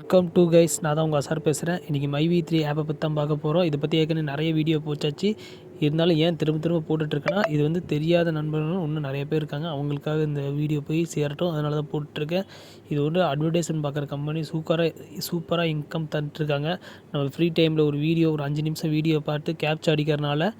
Welcome to guys நான் தான் உங்கள் சார் பேசுகிறேன் இன்றைக்கி மைவி த்ரீ ஆப்பை பற்றி தான் பார்க்க போகிறோம் இதை பற்றி ஏற்கனவே நிறைய வீடியோ போச்சாச்சு. இருந்தாலும் ஏன் திரும்ப திரும்ப போட்டுட்ருக்கேன்னா இது வந்து தெரியாத நண்பர்களும் இன்னும் நிறைய பேர் இருக்காங்க. அவங்களுக்காக இந்த வீடியோ போய் சேரட்டும். அதனால தான் போட்டுட்ருக்கேன். இது வந்து அட்வர்டைஸ்மெண்ட் பார்க்குற கம்பெனி சூப்பராக சூப்பராக இன்கம் தந்துட்டுருக்காங்க நம்ம ஃப்ரீ டைமில் ஒரு வீடியோ ஒரு அஞ்சு நிமிஷம் வீடியோ பார்த்து கேப்ச்சர் அடிக்கிறனால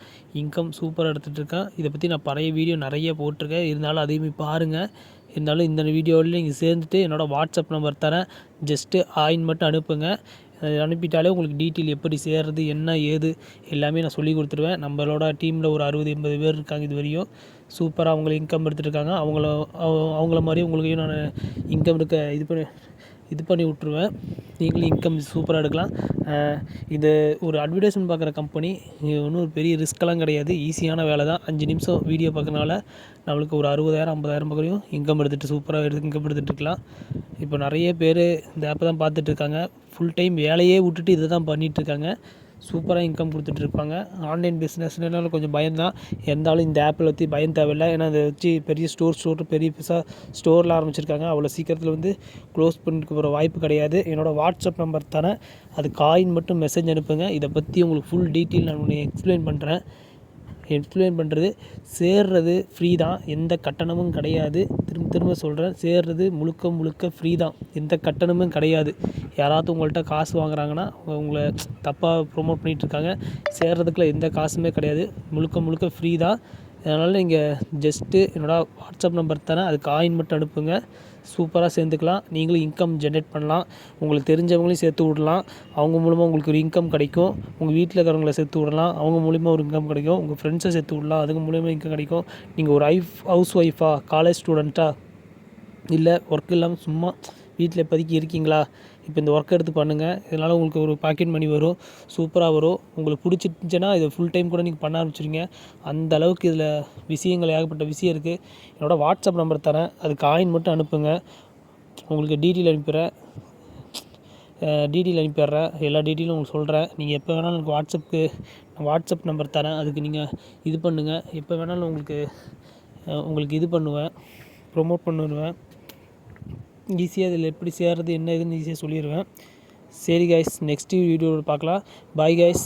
இன்கம் சூப்பராக எடுத்துகிட்ருக்கேன் இதை பற்றி நான் பழைய வீடியோ நிறைய போட்டிருக்கேன். இருந்தாலும் அதையுமே பாருங்கள் இருந்தாலும் இந்த வீடியோவில் நீங்கள் சேர்ந்துட்டு என்னோடய வாட்ஸ்அப் நம்பர் தரேன். ஜஸ்ட்டு ஆயின் மட்டும் அனுப்புங்க. அனுப்பிட்டாலே உங்களுக்கு டீட்டெயில் எப்படி சேர்றது என்ன ஏது எல்லாமே நான் சொல்லி கொடுத்துருவேன். நம்மளோட டீமில் ஒரு அறுபது எண்பது பேர் இருக்காங்க இது வரையும். சூப்பராக அவங்கள இன்கம் எடுத்துருக்காங்க அவங்கள அவ- அவங்கள மாதிரி உங்களுக்கையும் நான் இன்கம் எடுக்க இது பண்ணி இது பண்ணி விட்ருவேன் நீங்களும் இன்கம் சூப்பராக எடுக்கலாம். இது ஒரு அட்வர்டைஸ்மெண்ட் பார்க்குற கம்பெனி ஒன்றும் ஒரு பெரிய ரிஸ்க்கெல்லாம் கிடையாது. ஈஸியான வேலை தான். அஞ்சு நிமிஷம் வீடியோ பார்க்கறனால நம்மளுக்கு ஒரு அறுபதாயிரம் ஐம்பதாயிரம் பக்கம் இன்கம் எடுத்துகிட்டு சூப்பராக எடுத்து இன்கம் எடுத்துகிட்டு இருக்கலாம். இப்போ நிறைய பேர் இந்த ஆப்பை தான் பார்த்துட்ருக்காங்க ஃபுல் டைம் வேலையே விட்டுட்டு இதை தான் பண்ணிகிட்ருக்காங்க சூப்பராக இன்கம் கொடுத்துட்ருப்பாங்க ஆன்லைன் பிஸ்னஸ்னால கொஞ்சம் பயம்தான். இருந்தாலும் இந்த ஆப்பில் பற்றி பயம் தேவையில்லை. ஏன்னா அதை வச்சு பெரிய ஸ்டோர் ஸ்டோர் பெரிய பெருசாக ஸ்டோரில் ஆரம்பிச்சிருக்காங்க. அவ்வளோ சீக்கிரத்தில் வந்து க்ளோஸ் பண்ணிட்டு போகிற வாய்ப்பு கிடையாது. என்னோடய வாட்ஸ்அப் நம்பர் தானே. அது காயின் மட்டும் மெசேஜ் அனுப்புங்க. இதை பற்றி உங்களுக்கு ஃபுல் டீட்டெயில் நான் உன்னை எக்ஸ்பிளைன் பண்ணுறேன் எக்ஸ்பிளைன் பண்ணுறது சேர்றது ஃப்ரீ தான். எந்த கட்டணமும் கிடையாது. திரும்ப திரும்ப சொல்கிறேன் சேர்றது முழுக்க முழுக்க ஃப்ரீ தான். எந்த கட்டணமும் கிடையாது. யாராவது உங்கள்கிட்ட காசு வாங்குறாங்கன்னா உங்களை தப்பாக ப்ரொமோட் பண்ணிகிட்ருக்காங்க சேர்றதுக்குள்ள எந்த காசுமே கிடையாது. முழுக்க முழுக்க ஃப்ரீ தான். அதனால் நீங்கள் ஜஸ்ட்டு என்னோடய வாட்ஸ்அப் நம்பர் தரேன் அது காயின் மட்டும் அனுப்புங்க. சூப்பராக சேர்ந்துக்கலாம். நீங்களும் இன்கம் ஜென்ரேட் பண்ணலாம். உங்களுக்கு தெரிஞ்சவங்களையும் சேர்த்து விடலாம். அவங்க மூலமாக உங்களுக்கு ஒரு இன்கம் கிடைக்கும். உங்கள் வீட்டில் இருக்கிறவங்கள சேர்த்து விடலாம். அவங்க மூலிமா ஒரு இன்கம் கிடைக்கும். உங்கள் ஃப்ரெண்ட்ஸை சேர்த்து விடலாம். அதுங்க மூலிமா இன்கம் கிடைக்கும். நீங்கள் ஒரு ஐஃப் ஹவுஸ் ஒய்ஃபா காலேஜ் ஸ்டூடெண்ட்டாக இல்லை ஒர்க் இல்லாமல் சும்மா வீட்டில் இப்போதைக்கு இருக்கீங்களா? இப்போ இந்த ஒர்க் எடுத்து பண்ணுங்கள் இதனால் உங்களுக்கு ஒரு பாக்கெட் மணி வரும். சூப்பராக வரும். உங்களுக்கு பிடிச்சிருந்துச்சின்னா இதை ஃபுல் டைம் கூட நீங்கள் பண்ண ஆரம்பிச்சிருங்க. அந்த அளவுக்கு இதில் விஷயங்கள் ஏகப்பட்ட விஷயம் இருக்குது என்னோடய வாட்ஸ்அப் நம்பர் தரேன். அது காயின் மட்டும் அனுப்புங்க. உங்களுக்கு டீட்டெயில் அனுப்பிடுறேன். டீட்டெயில் அனுப்பிடுறேன். எல்லா டீட்டெயிலும் உங்களுக்கு சொல்கிறேன் நீங்கள் எப்போ வேணாலும் எனக்கு வாட்ஸ்அப்புக்கு நான் வாட்ஸ்அப் நம்பர் தரேன். அதுக்கு நீங்கள் இது பண்ணுங்கள் எப்போ வேணாலும் உங்களுக்கு உங்களுக்கு இது பண்ணுவேன். ப்ரொமோட் பண்ணிடுவேன் ஈஸியாக இதில் எப்படி சேர்றது என்ன ஏதுன்னு ஈஸியாக சொல்லிடுவேன். சரி கைஸ் நெக்ஸ்ட் வீடியோவில் பார்க்கலாம். Bye guys